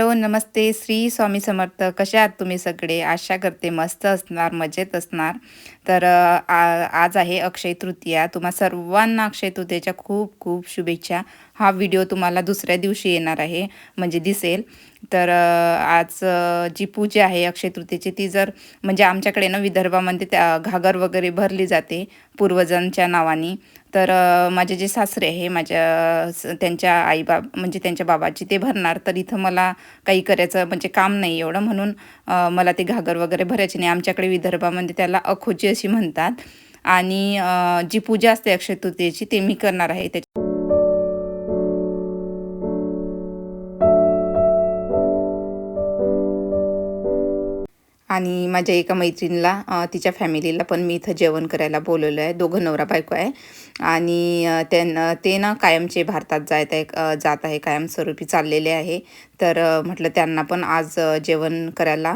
luego nada más नमस्ते. श्री स्वामी समर्थ. कसे आहात तुम्ही सगळे? आशा करते मस्त असणार मजेत असणार. तर आ आज आहे अक्षय तृतीया. तुम्हा सर्वांना अक्षय तृतीयाच्या खूप खूप शुभेच्छा. हा व्हिडिओ तुम्हाला दुसऱ्या दिवशी येणार आहे म्हणजे दिसेल. तर आज जी पूजा आहे अक्षय तृतीयेची ती जर म्हणजे आमच्याकडे ना विदर्भामध्ये त्या घागर वगैरे भरली जाते पूर्वजांच्या नावाने. तर माझे जे सासरे आहे माझ्या स- त्यांच्या आई बाब म्हणजे त्यांच्या बाबाची ते भरणार. तर इथं मला काही करायचं म्हणजे काम नाही एवढं म्हणून मला ते घागर वगैरे भरायची नाही. आमच्याकडे विदर्भामध्ये त्याला अखोजी अशी म्हणतात. आणि जी पूजा असते अक्षय तृतीयेची ते मी करणार आहे. त्याच्या आणि माझ्या एका मैत्रिणीला तिच्या फॅमिलीला पण मी इथं जेवण करायला बोलवलं आहे. दोघं नवरा बायको आहे. आणि त्यां ते ना कायमचे भारतात जायत आहे जात आहे कायमस्वरूपी चाललेले आहे. तर म्हटलं त्यांना पण आज जेवण करायला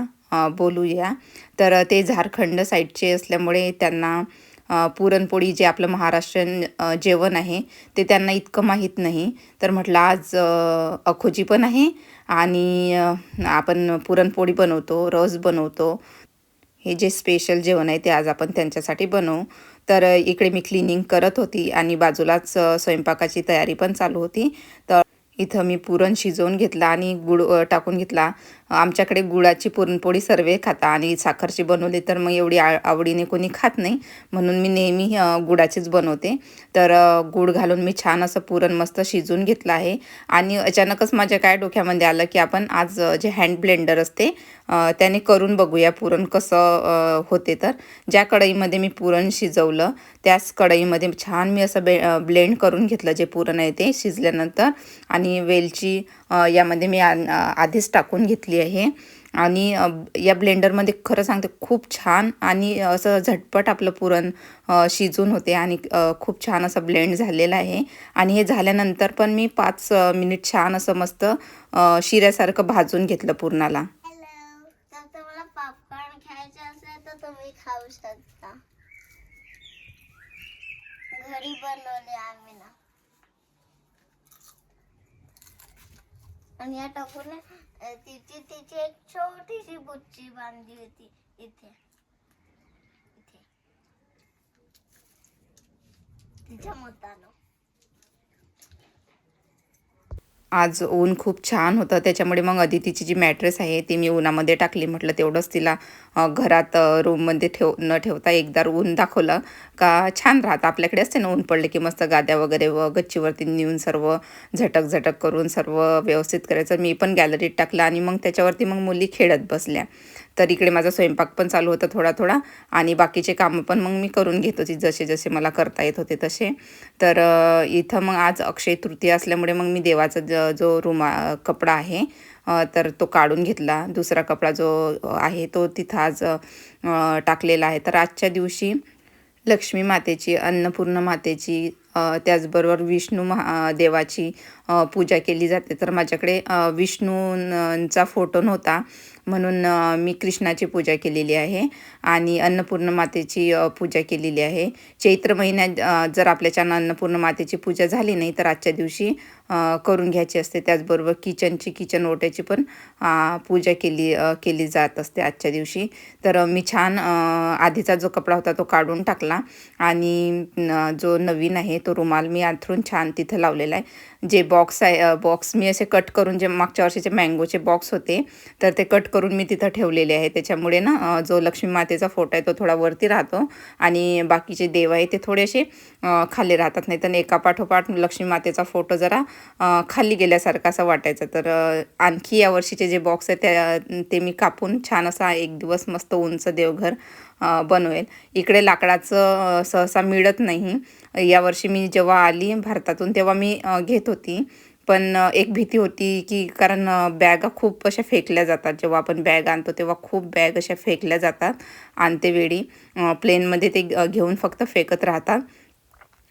बोलूया. तर ते झारखंड साईडचे असल्यामुळे त्यांना पुरणपोळी जे आपलं महाराष्ट्रीयन जेवण आहे ते त्यांना इतकं माहीत नाही. तर म्हटलं आज अखोजी पण आहे आणि आपण पुरणपोळी बनवतो रस बनवतो. हे जे स्पेशल जेवण आहे ते आज आपण त्यांच्यासाठी बनवू. तर इकडे मी क्लिनिंग करत होती आणि बाजूलाच स्वयंपाकाची तयारी पण चालू होती. तर इथं मी पुरण शिजवून घेतला आणि गुळ टाकून घेतला. आमच्याकडे गुळाची पुरणपोळी सर्व खाता आणि साखरची बनवली तर मग एवढी आ आवडीने कोणी खात नाही. म्हणून मी नेहमी गुळाचीच बनवते. तर गुळ घालून मी छान असं पुरण मस्त शिजून घेतलं आहे. आणि अचानकच माझ्या काय डोक्यामध्ये आलं की आपण आज जे हँड ब्लेंडर असते त्याने करून बघूया पुरण कसं होते तर. ज्या कढईमध्ये मी पुरण शिजवलं त्याच कढईमध्ये छान मी असं बे ब्लेंड करून घेतलं जे पुरण आहे ते शिजल्यानंतर. आणि वेलची यामध्ये मी आ आधीच टाकून घेतली आहे. आणि या ब्लेंडरमध्ये खरं सांगते खूप छान आणि असं झटपट आपलं पुरण शिजून होते आणि खूप छान असं ब्लेंड झालेलं आहे. आणि हे झाल्यानंतर पण मी पाच मिनिट छान असं मस्त शिऱ्यासारखं भाजून घेतलं पुरणाला. तुम्ही खाऊ शकता. घरी बनवले आम्ही ना. आणि या टपूने तिची तिची एक छोटीशी बुच्ची बांधली होती. इथे. इथे. तिच्या मोतानं. आज ऊन खूप छान होतं. त्याच्यामुळे मग अदितीची जी मॅट्रेस आहे ती मी उन्हामध्ये टाकली. म्हटलं तेवढंच तिला घरात रूममध्ये ठेव न ठेवता एकदा ऊन दाखवलं. का छान राहतं. आपल्याकडे असते ना ऊन पडले की मस्त गाद्या वगैरे व गच्चीवरती नेऊन सर्व झटक झटक करून सर्व व्यवस्थित करायचं. मी पण गॅलरीत टाकलं आणि मग त्याच्यावरती मग मुली खेळत बसल्या. तर इकडे माझा स्वयंपाक पण चालू होता थोडा थोडा. आणि बाकीचे कामं पण मग मी करून घेत होती जसे जसे मला करता येत होते तसे. तर इथं मग आज अक्षय तृतीया असल्यामुळे मग मी देवाचा ज जो रुमा कपडा आहे तर तो काढून घेतला. दुसरा कपडा जो आहे तो तिथं आज टाकलेला आहे. तर आजच्या दिवशी लक्ष्मी मातेची अन्नपूर्ण मातेची त्याचबरोबर विष्णू महा देवाची पूजा केली जाते. तर माझ्याकडे विष्णूंचा फोटो नव्हता. म्हणून मी कृष्णाची पूजा केलेली आहे आणि अन्नपूर्ण मातेची पूजा केलेली आहे. चैत्र महिन्यात जर आपल्याच्यानं अन्नपूर्ण मातेची पूजा झाली नाही तर आजच्या दिवशी करून घ्यायची असते. त्याचबरोबर किचनची किचन ओट्याची पण पूजा केली केली जात असते आजच्या दिवशी. तर मी छान आधीचा जो कपडा होता तो काढून टाकला आणि जो नवीन आहे तो रुमाल मी आथरून छान तिथं लावलेला आहे. जे बॉक्स आहे बॉक्स मी असे कट करून जे मागच्या वर्षीचे मँगोचे बॉक्स होते तर ते कट करून मी तिथं ठेवलेले आहे. त्याच्यामुळे ना जो लक्ष्मी मातेचा फोटो आहे तो थोडा वरती राहतो आणि बाकीचे देव आहे ते थोडेसे खाली राहतात. नाही तर एका पाठोपाठ लक्ष्मी मातेचा फोटो जरा खाली गेल्यासारखा असा वाटायचा. तर आणखी या वर्षीचे जे बॉक्स आहे त्या ते मी कापून छान असा एक दिवस मस्त उंच देवघर बनवेल. इकडे लाकडाचं सहसा मिळत नाही. यावर्षी मी जेव्हा आली भारतातून तेव्हा मी घेत होती. पण एक भीती होती की कारण बॅगा खूप अशा फेकल्या जातात. जेव्हा आपण बॅग आणतो तेव्हा खूप बॅग अशा फेकल्या जातात. आणतेवेळी प्लेनमध्ये ते घेऊन फक्त फेकत राहतात.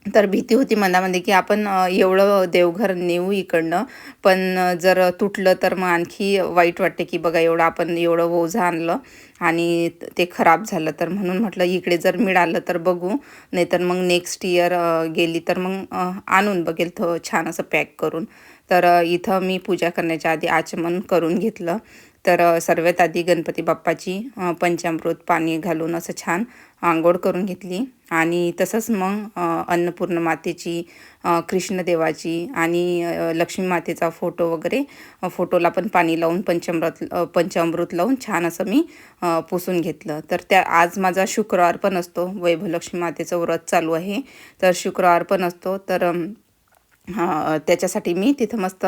तर भीती होती मनामध्ये की आपण एवढं देवघर नेऊ इकडनं पण जर तुटलं तर मग आणखी वाईट वाटते की बघा एवढं आपण एवढं ओझं आणलं आणि ते खराब झालं. तर म्हणून म्हटलं इकडे जर मिळालं तर बघू नाहीतर मग नेक्स्ट इयर गेली तर मग आणून बघेल तो छान असं पॅक करून. तर इथं मी पूजा करण्याच्या आधी आचमन करून घेतलं. तर सर्वात आधी गणपती बाप्पाची पंचामृत पाणी घालून असं छान आंघोळ करून घेतली. आणि तसंच मग अन्नपूर्ण मातेची कृष्णदेवाची आणि लक्ष्मी मातेचा फोटो वगैरे फोटोला पण पाणी लावून पंचामृत पंचामृत लावून छान असं मी पुसून घेतलं. तर त्या आज माझा शुक्रवार पण असतो. वैभवलक्ष्मी मातेचं व्रत चालू आहे. तर शुक्रवार पण असतो. तर त्याच्यासाठी मी तिथं मस्त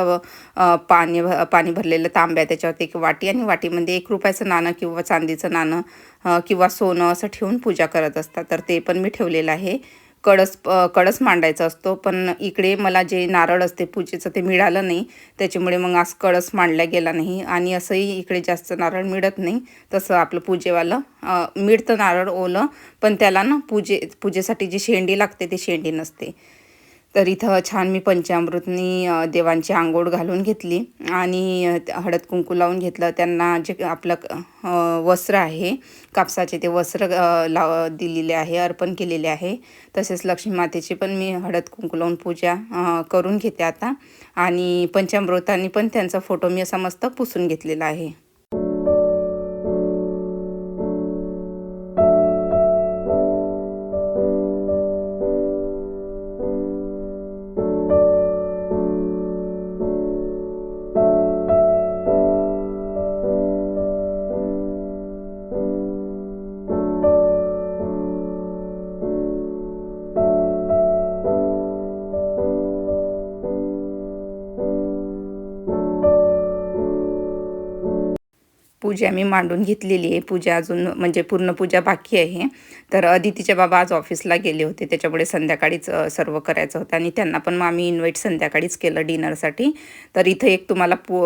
पाणी भ पाणी भरलेलं तांब्या त्याच्यावरती एक वाटी आणि वाटीमध्ये एक रुपयाचं नाणं किंवा चांदीचं नाणं किंवा सोनं असं ठेवून पूजा करत असतात. तर ते पण मी ठेवलेलं आहे. कळस कळस मांडायचा असतो पण इकडे मला जे नारळ असते पूजेचं ते मिळालं नाही. त्याच्यामुळे मग आज कळस मांडला गेला नाही आणि असंही इकडे जास्त नारळ मिळत नाही. तसं आपलं पूजेवालं मिळतं नारळ ओलं पण त्याला ना पूजे पूजेसाठी जी शेंडी लागते ती शेंडी नसते. तर इथं छान मी पंचामृतनी देवांची आंघोळ घालून घेतली आणि हळद कुंकू लावून घेतलं. त्यांना जे आपलं वस्त्र आहे कापसाचे ते वस्त्र लाव दिलेले आहे अर्पण केलेले आहे. तसेच लक्ष्मी मातेची पण मी हळद कुंकू लावून पूजा करून घेते आता. आणि पंचामृतांनी पण त्यांचा फोटो मी असा मस्त पुसून घेतलेला आहे. पूजा मी मांडून घेतलेली आहे. पूजा अजून म्हणजे पूर्ण पूजा बाकी आहे. तर अदितीचे बाबा आज ऑफिसला गेले होते. त्याच्यामुळे संध्याकाळीच सर्व करायचं होतं. आणि त्यांना पण मग आम्ही इन्व्हाइट संध्याकाळीच केलं डिनरसाठी तर इथं एक तुम्हाला पो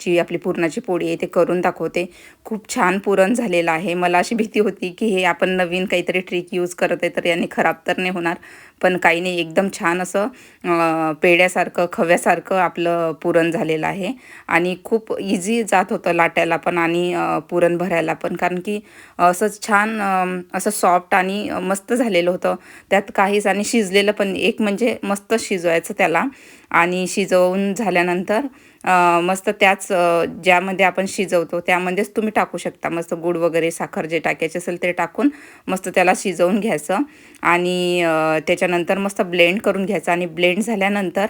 जी आपली पुरणाची पोळी आहे ते करून दाखवते. खूप छान पुरण झालेलं आहे. मला अशी भीती होती की हे आपण नवीन काहीतरी ट्रिक यूज करत आहे तर याने खराब तर नाही होणार. पण काही नाही एकदम छान असं पेड्यासारखं खव्यासारखं आपलं पुरण झालेलं आहे. आणि खूप इझी जात होतं लाटायला पण. आणि आणि पुरण भरायला. पण कारण की असंच छान असं सॉफ्ट आणि मस्त झालेलं होतं. त्यात काहीच आणि शिजलेलं पण एक म्हणजे मस्त शिजवायचं त्याला. आणि शिजवून झाल्यानंतर मस्त त्याच ज्यामध्ये आपण शिजवतो त्यामध्येच तुम्ही टाकू शकता. मस्त गूळ वगैरे साखर जे टाकायचे असेल ते टाकून मस्त त्याला शिजवून घ्यायचं. आणि त्याच्यानंतर मस्त ब्लेंड करून घ्यायचं. आणि ब्लेंड झाल्यानंतर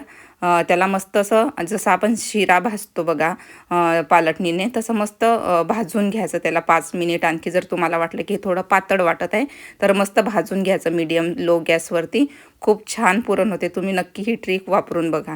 त्याला मस्त असं जसं आपण शिरा भाजतो बघा पालटणीने तसं मस्त भाजून घ्यायचं त्याला पाच मिनिट. आणखी जर तुम्हाला वाटलं की हे थोडं पातळ वाटत आहे तर मस्त भाजून घ्यायचं. मीडियम लो गॅसवरती. खूप छान पुरण होते. तुम्ही नक्की ही ट्रिक वापरून बघा.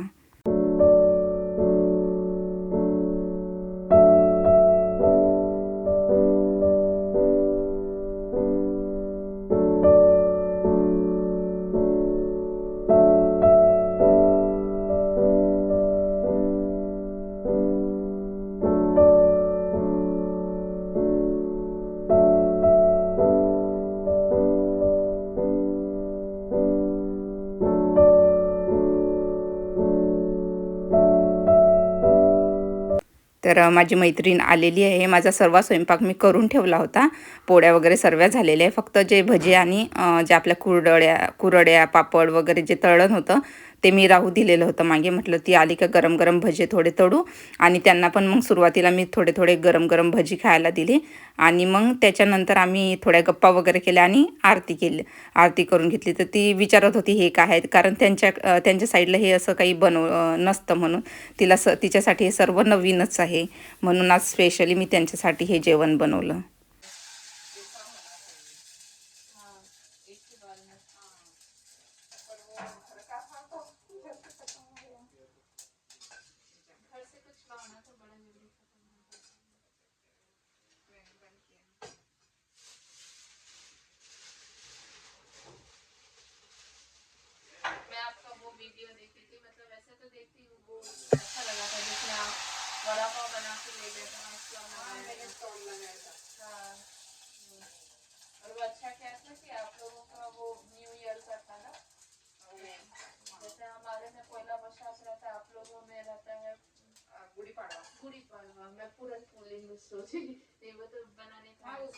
तर माझी मैत्रीण आलेली आहे. माझा सर्व स्वयंपाक मी करून ठेवला होता. पोळ्या वगैरे सर्व झालेल्या आहे फक्त जे भजे आणि जे आपल्या कुरडळ्या कुरड्या पापड वगैरे जे तळण होतं ते मी राहू दिलेलं होतं. मागे म्हटलं ती आली का गरम गरम भजे थोडे तळू आणि त्यांना पण मग सुरुवातीला मी थोडे थोडे गरम गरम भजी खायला दिली. आणि मग त्याच्यानंतर आम्ही थोड्या गप्पा वगैरे केल्या आणि आरती केली. आरती करून घेतली. तर ती विचारत होती हे काय आहे कारण त्यांच्या त्यांच्या साईडला हे असं काही बनव नसतं म्हणून. तिला स तिच्यासाठी हे सर्व नवीनच आहे. म्हणून आज स्पेशली मी त्यांच्यासाठी हे जेवण बनवलं. वो तो बनाने का हाँ, उस,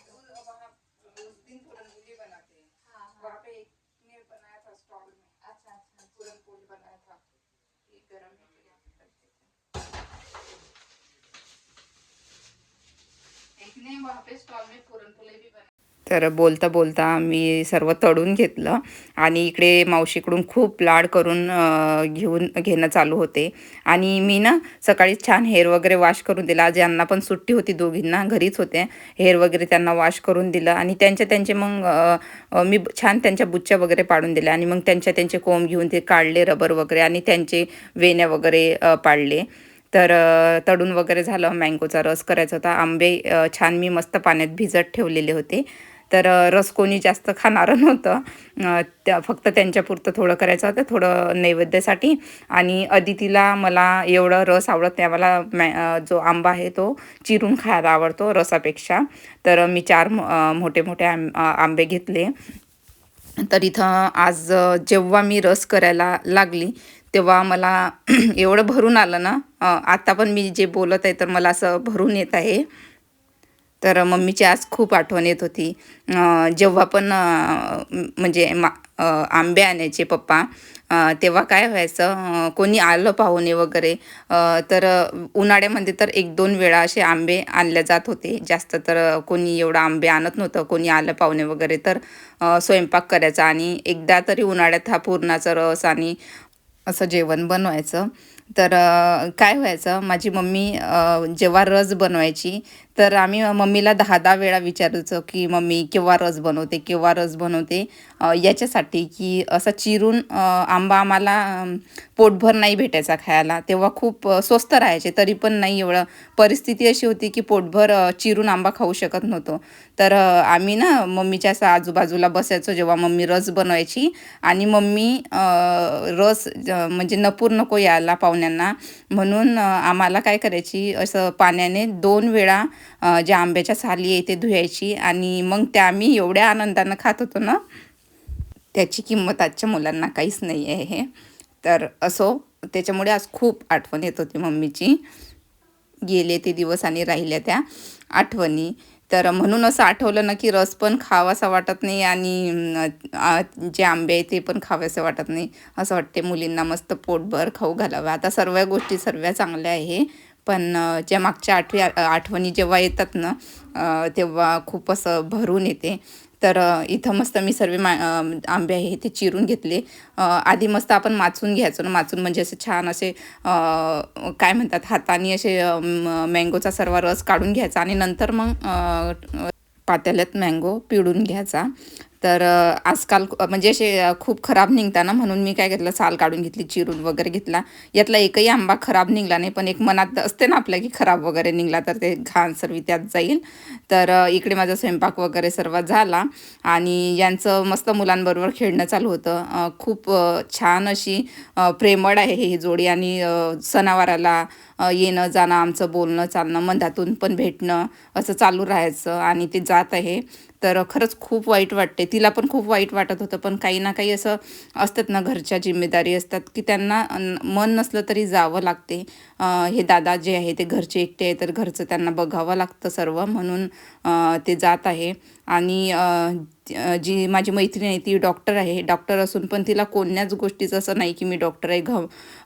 उस दिन पूरन पूरी बनाते हैं। हाँ, हाँ। वहाँ पे एक ने बनाया था स्टॉल में। अच्छा अच्छा, अच्छा। पूरन पूरी बनाया था। ये गर्म है तो यहाँ एक ने वहाँ पे स्टॉल में पूरन पूरी भी बना तर बोलता बोलता मी सर्व तळून घेतलं. आणि इकडे मावशीकडून खूप लाड करून घेऊन घेणं चालू होते. आणि मी ना सकाळी छान हेअर वगैरे वॉश करून दिला. ज्यांना पण सुट्टी होती दोघींना घरीच होते. हेअर वगैरे त्यांना वॉश करून दिलं. आणि त्यांच्या त्यांचे मग मी छान त्यांच्या बुच्च्या वगैरे पाडून दिल्या. आणि मग त्यांच्या त्यांचे कोंब घेऊन ते काढले रबर वगैरे आणि त्यांचे वेण्या वगैरे पाडले. तर तडून तळून वगैरे झालं. मँगोचा रस करायचा होता. आंबे छान मी मस्त पाण्यात भिजत ठेवलेले होते. तर रस कोणी जास्त खाणारं नव्हतं. त्या फक्त त्यांच्यापुरतं थोडं करायचं होतं थोडं नैवेद्यासाठी. आणि अदितीला मला एवढं रस आवडत नाही. मला मॅ जो आंबा आहे तो चिरून खायला आवडतो रसापेक्षा. तर मी चार मो- मोठे मोठे आं आंबे घेतले. तर इथं आज जेव्हा मी रस करायला लागली तेव्हा मला एवढं भरून आलं ना आत्ता आता पण मी जे बोलत आहे तर मला असं भरून येत आहे. तर मम्मीची आज खूप आठवण येत होती. जेव्हा पण म्हणजे मा आंबे आणायचे पप्पा तेव्हा काय व्हायचं कोणी आलं पाहुणे वगैरे तर उन्हाळ्यामध्ये तर एक दोन वेळा असे आंबे आणले जात होते. जास्त तर कोणी एवढं आंबे आणत नव्हतं कोणी आलं पाहुणे वगैरे तर स्वयंपाक करायचा आणि एकदा तरी उन्हाळ्यात हा पूर्णाचा रस आणि असं जेवण बनवायचं. तर काय व्हायचं माझी मम्मी जेव्हा रस बनवायची तर आम्ही मम्मीला दहा दहा वेळा विचारायचो की मम्मी केव्हा रस बनवते केव्हा रस बनवते? याच्यासाठी की असं चिरून आंबा आम्हाला पोटभर नाही भेटायचा खायला. तेव्हा खूप स्वस्त राहायचे तरी पण नाही एवढं. परिस्थिती अशी होती की पोटभर चिरून आंबा खाऊ शकत नव्हतो. तर आम्ही ना मम्मीच्या असं आजूबाजूला बसायचो जेव्हा मम्मी रस बनवायची. आणि मम्मी रस म्हणजे नपूर नको यायला पाहुण्यांना. म्हणून आम्हाला काय करायची असं पाण्याने दोन वेळा ज्या आंब्याच्या साली आहे ते धुवायची आणि मग त्या आम्ही एवढ्या आनंदानं खात होतो ना त्याची किंमत आजच्या मुलांना काहीच नाही आहे हे. तर असो त्याच्यामुळे आज खूप आठवण येत होती मम्मीची. गेले ते दिवस आणि राहिल्या त्या आठवणी. तर म्हणून असं आठवलं ना की रस पण खावासा वाटत नाही आणि जे आंबे आहे ते पण खावेसे वाटत नाही. असं वाटते मुलींना मस्त पोटभर खाऊ घालावं. आता सर्व गोष्टी सर्व चांगल्या आहे. पण ज्या मागच्या आठवी आठवणी जेव्हा येतात ना तेव्हा खूप असं भरून येते. तर इथं मस्त मी सर्व मा आंबे आहे ते चिरून घेतले. आधी मस्त आपण माचून घ्यायचो ना माचून म्हणजे असे छान असे काय म्हणतात हाताने असे मँगोचा सर्व रस काढून घ्यायचा आणि नंतर मग पातेल्यात मँगो पिळून घ्यायचा. तर आजकाल म्हणजे असे खूप खराब निघताना म्हणून मी काय घेतलं साल काढून घेतली चिरून वगैरे घेतला. यातला एकही आंबा खराब निघला नाही पण एक मनात असते ना आपल्या की खराब वगैरे निघला तर ते घाण सर्व त्यात जाईल. तर इकडे माझा स्वयंपाक वगैरे सर्व झाला आणि यांचं मस्त मुलांबरोबर खेळणं चालू होतं. खूप छान अशी प्रेमळ आहे ही जोडी आणि सणावाराला येणं जाणं आमचं बोलणं चालणं मंधातून पण भेटणं असं चालू राहायचं आणि ते जात आहे. तर खरंच खूप वाईट वाटते. तिला पण खूप वाईट वाटत होतं. पण काही ना काही असं असतात ना घरच्या जिम्मेदारी असतात की त्यांना मन नसलं तरी जावं लागते. हे दादा जे आहे ते घरचे एकटे आहे तर घरचं त्यांना बघावं लागतं सर्व म्हणून ते जात आहे. आणि जी माझी मैत्रीण आहे ती डॉक्टर आहे. डॉक्टर असून पण तिला कोणत्याच गोष्टीचं असं नाही की मी डॉक्टर आहे घ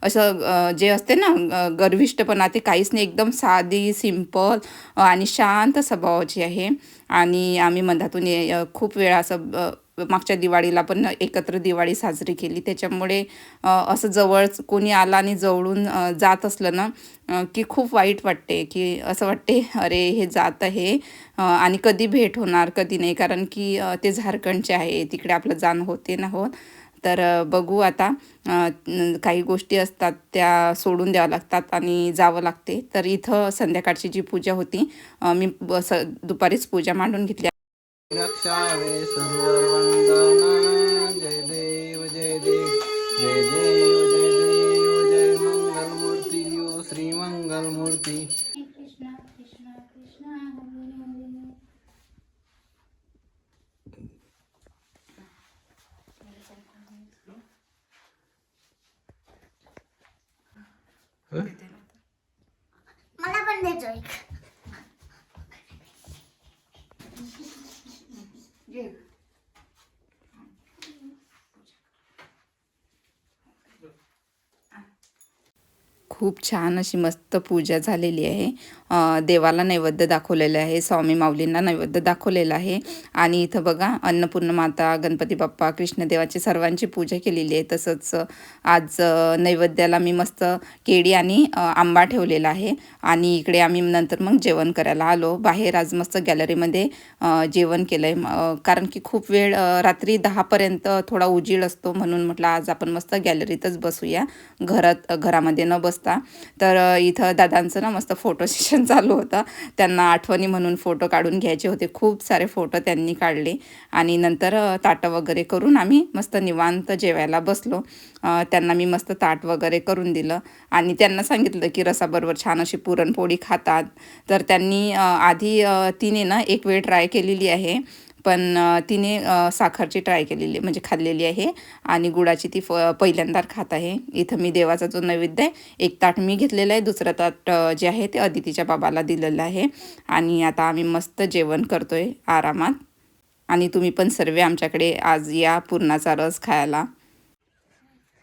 असं जे असते ना गर्विष्टपणा ते काहीच नाही. एकदम साधी सिंपल आणि शांत स्वभावाची आहे. आणि आम्ही मधातून ये- खूप वेळा असं मागच्या दिवाळीला पण एकत्र दिवाळी साजरी केली. त्याच्यामुळे असं जवळच कोणी आला आणि जवळून जात असलं ना की खूप वाईट वाटते की असं वाटते अरे हे जात आहे आणि कधी भेट होणार कधी नाही. कारण की ते झारखंडचे आहे तिकडे आपलं जाणं होते ना होत तर बघू आता काही गोष्टी असतात त्या सोडून द्यावं लागतात आणि जावं लागते. तर इथं संध्याकाळची जी पूजा होती मी स दुपारीच पूजा मांडून घेतली. रक्षावे सर्ववंदना जय देव जय देव जय देव जय देव जय मंगलमूर्ती ओ श्री मंगलमूर्ती कृष्णा कृष्णा कृष्णा हरे हरे मला पण द्यायचं एक. Yeah. खूप छान अशी मस्त पूजा झालेली आहे. देवाला नैवेद्य दाखवलेलं आहे स्वामी माऊलींना नैवेद्य दाखवलेलं आहे. आणि इथं बघा अन्नपूर्ण माता गणपती बाप्पा कृष्णदेवाची सर्वांची पूजा केलेली आहे. तसंच आज नैवेद्याला मी मस्त केळी आणि आंबा ठेवलेला आहे. आणि इकडे आम्ही नंतर मग जेवण करायला आलो. बाहेर आज मस्त गॅलरीमध्ये जेवण केलं आहे कारण की खूप वेळ रात्री दहापर्यंत थोडा उजीड असतो. म्हणून म्हटलं आज आपण मस्त गॅलरीतच बसूया. घरात घरामध्ये न बसता तर इथं दादांचं ना मस्त फोटो सेशन चालू होतं. त्यांना आठवणी म्हणून फोटो काढून घ्यायचे होते. खूप सारे फोटो त्यांनी काढले. आणि नंतर ताटं वगैरे करून आम्ही मस्त निवांत जेवायला बसलो. त्यांना मी मस्त ताट वगैरे करून दिलं. आणि त्यांना सांगितलं की रसाबरोबर छान अशी पुरणपोळी खातात. तर त्यांनी आधी तिने ना एक वेळ ट्राय केलेली आहे. पण तिने साखरची ट्राय केलेली म्हणजे खाल्लेली आहे आणि गुळाची ती फ पहिल्यांदा खात आहे. इथं मी देवाचा जो नैवेद्य आहे एक ताट मी घेतलेलं आहे दुसरं ताट जे आहे ते अदितीच्या बाबाला दिलेलं आहे. आणि आता आम्ही मस्त जेवण करतोय आरामात. आणि तुम्ही पण सर्व आमच्याकडे आज या पूर्णाचा रस खायला.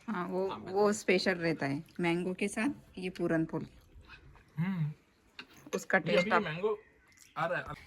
हाँ वो वो स्पेशल रहता है मैंगो के साथ ये पूरन पोली हम्म. उसका टेस्ट मैंगो आ रहा है।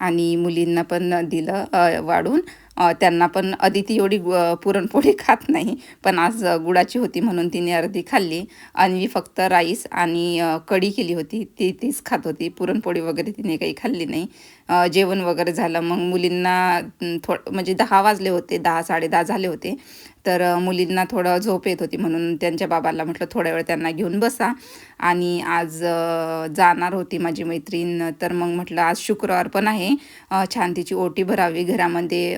आणि मुलींना पण दिलं वाढून. त्यांना पण अदिती एवढी पुरणपोळी खात नाही पण आज गुळाची होती म्हणून तिने अर्धी खाल्ली. आणि फक्त राईस आणि कढी केली होती. ती तीच खात होती. पुरणपोळी वगैरे तिने काही खाल्ली नाही. जेवण वगैरे झालं. मग मुलींना थो म्हणजे दहा वाजले होते. दहा साडेदहा झाले होते. तर मुलींना थोडं झोप येत होती म्हणून त्यांच्या बाबाला म्हटलं थोड्या वेळ त्यांना घेऊन बसा. आणि आज जाणार होती माझी मैत्रीण. तर मग म्हटलं आज शुक्रवार पण आहे. छान तिची ओटी भरावी. घरामध्ये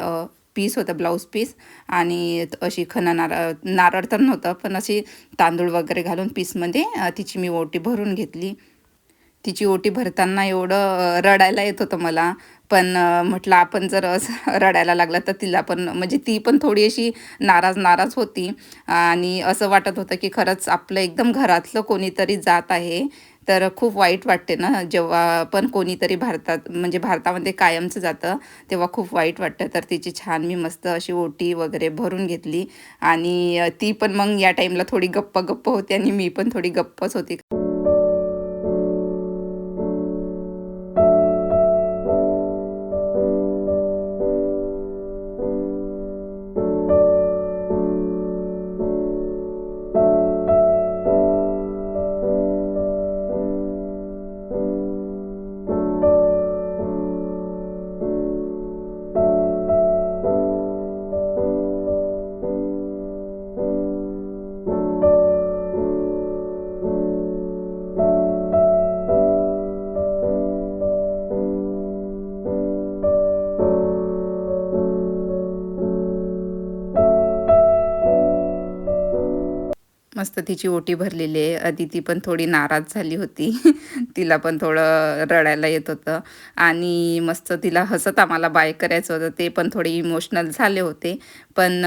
पीस होतं ब्लाऊज पीस. आणि अशी खन नारळ नारळ तर नव्हतं पण अशी तांदूळ वगैरे घालून पीसमध्ये तिची मी ओटी भरून घेतली. तिची ओटी भरताना एवढं रडायला येत होतं मला. पण म्हटलं आपण जर असं रडायला लागलं तर तिला पण म्हणजे ती पण थोडी अशी नाराज नाराज होती. आणि असं वाटत होतं की खरंच आपलं एकदम घरातलं कोणीतरी जात आहे. तर खूप वाईट वाटते ना जेव्हा पण कोणीतरी भारतात म्हणजे भारतामध्ये कायमचं जातं तेव्हा खूप वाईट वाटतं. तर तिची छान मी मस्त अशी ओटी वगैरे भरून घेतली. आणि ती पण मग या टाईमला थोडी गप्प गप्प होती आणि मी पण थोडी गप्पच होती. मस्त तिची ओटी भरलेली आहे. अदिती पण थोडी नाराज झाली होती. तिला पण थोडं रडायला येत होतं. आणि मस्त तिला हसत आम्हाला बाय करायचं होतं. ते पण थोडे इमोशनल झाले होते. पण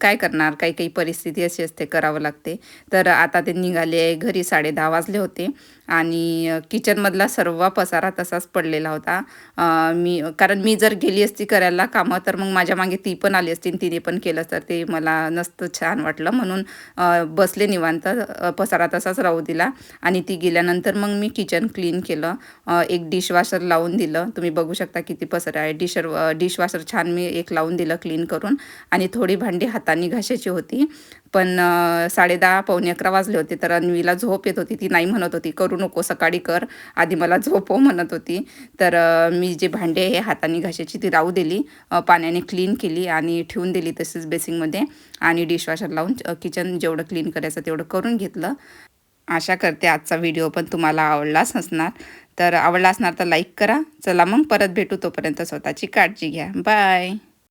काय करणार? काही काही परिस्थिती अशी असते करावं लागते. तर आता ते निघाले घरी साडे दहा वाजले होते. आणि किचनमधला सर्व पसारा तसाच पडलेला होता. मी कारण मी जर गेली असती करायला कामं तर मग माझ्या मागे ती पण आली असती आणि तिने पण केलं तर ते मला नसतं छान वाटलं. म्हणून बसले बसले निवांत पसारा तसाच राहू दिला. आणि ती गेल्यानंतर मग मी किचन क्लीन केलं. एक डिशवॉशर लावून दिलं. तुम्ही बघू शकता किती पसारा आहे. डिशर डिशवॉशर छान मी एक लावून दिलं क्लीन करून. आणि थोडी भांडी हाताने घासायची होती. पण साडेदहा पावणे अकरा वाजले होते तर अन्वीला झोप येत होती. ती नाही म्हणत होती करू नको सकाळी कर. आधी मला झोपव म्हणत होती. तर मी जे भांडे आहे हाताने घासायची ती राहू दिली. पाण्याने क्लीन केली आणि ठेवून दिली तसेच बेसिंगमध्ये आणि डिशवॉशर लावून किचन जेवढं क्लीन करायचं तेवढं करून घेतलं. आशा करते आजचा व्हिडिओ पण तुम्हाला आवडलाच असणार. तर आवडला असणार तर लाईक करा. चला मग परत भेटू तोपर्यंत स्वतःची काळजी घ्या. बाय!